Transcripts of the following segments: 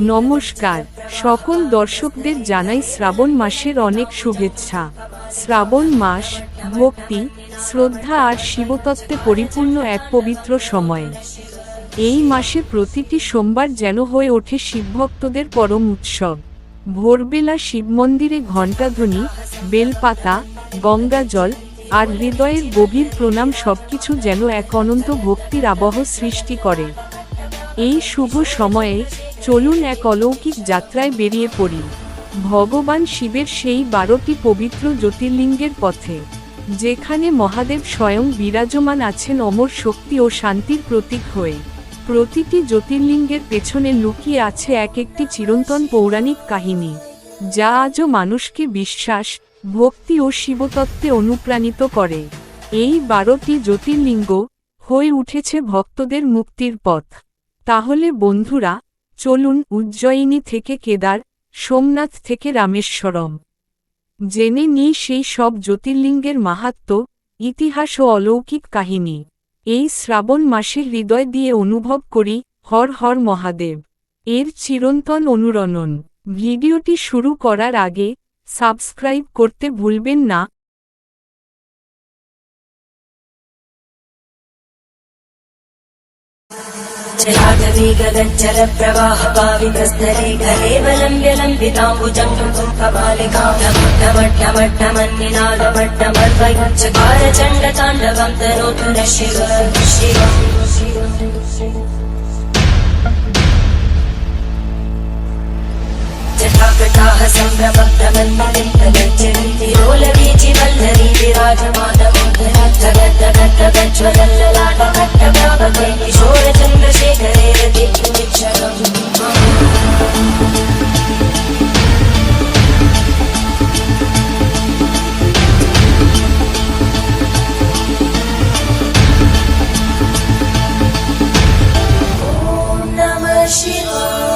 নমস্কার। সকল দর্শকদের জানাই শ্রাবণ মাসের অনেক শুভেচ্ছা। শ্রাবণ মাস, ভক্তি, শ্রদ্ধা আর শিবতত্ত্বে পরিপূর্ণ এক পবিত্র সময়। এই মাসে প্রতিটি সোমবার যেন হয়ে ওঠে শিবভক্তদের পরম উৎসব। ভোরবেলা শিব মন্দিরে ঘণ্টাধ্বনি, বেলপাতা গঙ্গা জল আর হৃদয়ের গভীর প্রণাম সবকিছু যেন এক অনন্ত ভক্তির আবহ সৃষ্টি করে। এই শুভ সময়ে চলুন এক অলৌকিক যাত্রায় বেরিয়ে পড়ি। ভগবান শিবের সেই বারোটি পবিত্র জ্যোতির্লিঙ্গের পথে, যেখানে মহাদেব স্বয়ং বিরাজমান আছেন অমর শক্তি ও শান্তির প্রতীক হয়ে। প্রতিটি জ্যোতির্লিঙ্গের পেছনে লুকিয়ে আছে এক একটি চিরন্তন পৌরাণিক কাহিনী, যা আজও মানুষকে বিশ্বাস, ভক্তি ও শিবতত্ত্বে অনুপ্রাণিত করে। এই বারোটি জ্যোতির্লিঙ্গ হয়ে উঠেছে ভক্তদের মুক্তির পথ। তাহলে বন্ধুরা, চলুন উজ্জয়িনী থেকে কেদার, সোমনাথ থেকে রামেশ্বরম। জেনে নিই সেই সব জ্যোতির্লিঙ্গের মাহাত্ম্য ইতিহাস ও অলৌকিক কাহিনী। এই শ্রাবণ মাসে হৃদয় দিয়ে অনুভব করি, হর হর মহাদেব। এর চিরন্তন অনুরণন। ভিডিওটি শুরু করার আগে, সাবস্ক্রাইব করতে ভুলবেন না। जलागवी गगज्जल प्रवाह पावितस्तरे कलेवलम्ब्य लम्बिताम्बुजम् कपालिकामट्टमट्टमट्टमन्निनादमट्टमर्वयुच्चकार चण्डताण्डवम् तनोतु न शिव शिव जटाकटाः सम्भ्रमब्धमन्मलिन्दगज्जन्ति रोलवीचि प्रज्वलल्ललाटमट्टव्यापकै Shiva.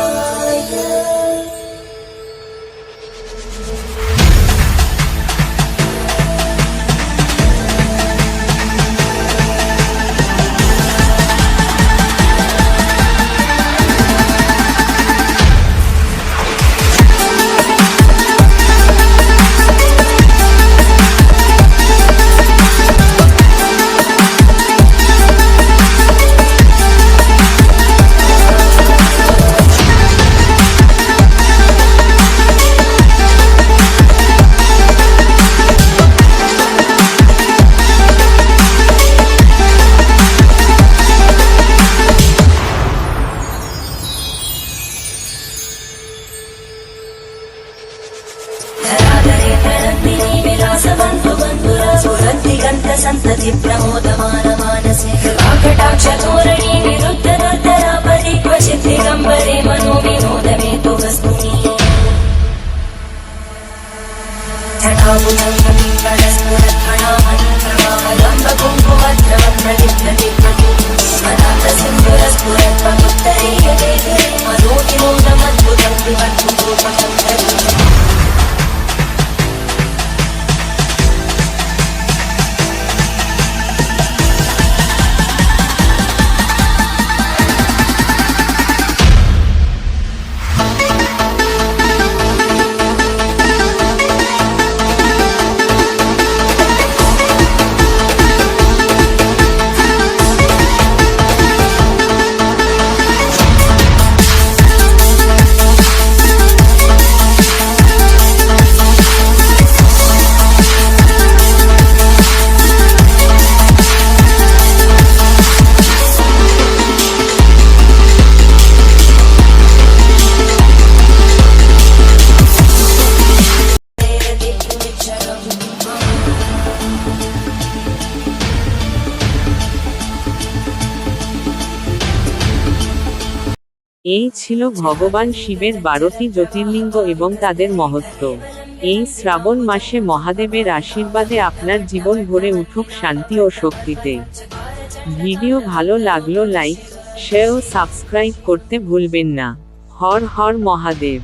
এই ছিল ভগবান শিবের বারোটি জ্যোতির্লিঙ্গ এবং তাদের মহত্ব। এই শ্রাবণ মাসে মহাদেবের আশীর্বাদে আপনার জীবন ভরে উঠুক শান্তি ও শক্তিতে। ভিডিও ভালো লাগল লাইক শেয়ার ও সাবস্ক্রাইব করতে ভুলবেন না। হর হর মহাদেব।